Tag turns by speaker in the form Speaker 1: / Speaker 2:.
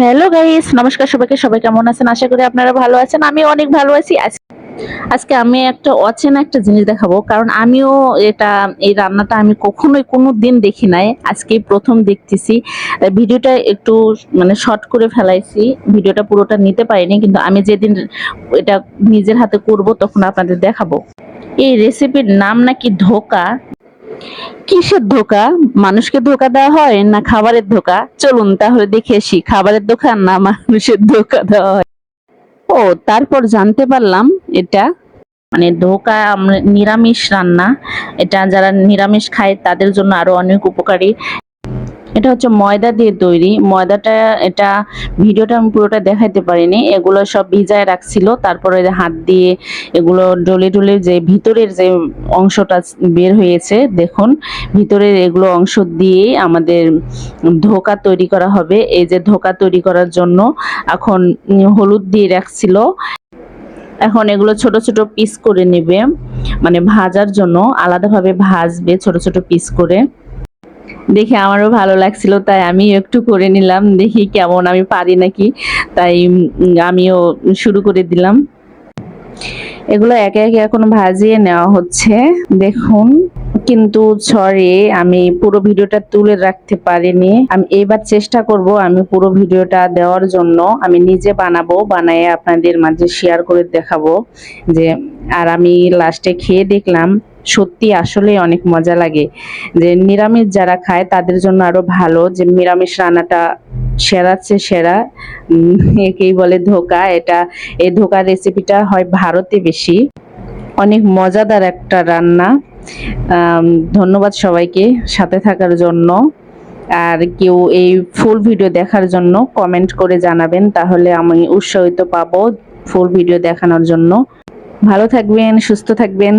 Speaker 1: Hello guys নমস্কার সবাইকে। সবাই কেমন আছেন? আশা করি আপনারা ভালো আছেন। আমি অনেক ভালো আছি। আজ- আজকে আমি একটা অচেনা একটা জিনিস দেখাবো। কারণ আমিও এটা, এই রান্নাটা আমি কখনোই কোনো দিন দেখি নাই। আজকে প্রথম দেখতেছি। ভিডিওটা একটু মানে শর্ট করে ফেলাইছি। ভিডিওটা পুরোটা নিতে পারিনি, কিন্তু আমি যেদিন এটা নিজের হাতে করব তখন আপনাদের দেখাবো। এই রেসিপির নাম নাকি ধোকা। কিসের ধোকা? মানুষকে ধোকা দেওয়া হয় না খাবারের ধোকা? চলুন তাহলে দেখে আসি, খাবারের ধোকা না মানুষের ধোকা দেওয়া হয়? ও, তারপর জানতে পারলাম এটা। মানে ধোকা নিরামিষ রান্না। এটা যারা নিরামিষ খায়, তাদের জন্য আরও অনেক উপকারী। এটা হচ্ছে ময়দা দিয়ে তৈরি। ময়দাটা, এটা ভিডিওটা আমি পুরোটা দেখাইতে পারিনি। এগুলো সব ভিজায় রাখছিল। তারপরে হাত দিয়ে এগুলো ডলে ডলে যে ভিতরের যে অংশটা বের হয়েছে, দেখুন, ভিতরের এগুলো অংশ দিয়ে আমাদের ধোকা তৈরি করা হবে। এই যে ধোকা তৈরি করার জন্য এখন হলুদ দিয়ে রাখছিল। এখন এগুলো ছোট ছোট পিস করে নেবে। মানে ভাজার জন্য আলাদাভাবে ভাজবে ছোট ছোট পিস করে। দেখে আমারও ভালো লাগছিল, তাই আমি একটু করে নিলাম, দেখি কেমন আমি পারি নাকি। তাই আমিও শুরু করে দিলাম। এগুলো একে একে এখন ভাজিয়ে নেওয়া হচ্ছে। দেখুন, কিন্তু সরি আমি পুরো ভিডিওটা তুলে রাখতে পারিনি। আমি এবার চেষ্টা করব আমি পুরো ভিডিওটা দেওয়ার জন্য। আমি নিজে বানাবো, বানায়ে আপনাদের মাঝে শেয়ার করে দেখাবো যে, আর আমি লাস্টে খেয়ে দেখলাম সত্যি আসলে অনেক মজা লাগে। যে নিরামিষ যারা খায়, তাদের জন্য আরও ভালো। যে নিরামিষ রান্নাটা সেরাচ্ছে সেরা। একেই বলে ধোকা। এটা, এই ধোকার রেসিপিটা হয় ভারতে বেশি। অনেক মজাদার একটা রান্না। ধন্যবাদ সবাইকে সাথে থাকার জন্য। আর কেউ এই ফুল ভিডিও দেখার জন্য কমেন্ট করে জানাবেন, তাহলে আমি উৎসাহিত পাবো ফুল ভিডিও দেখানোর জন্য। ভালো থাকবেন, সুস্থ থাকবেন।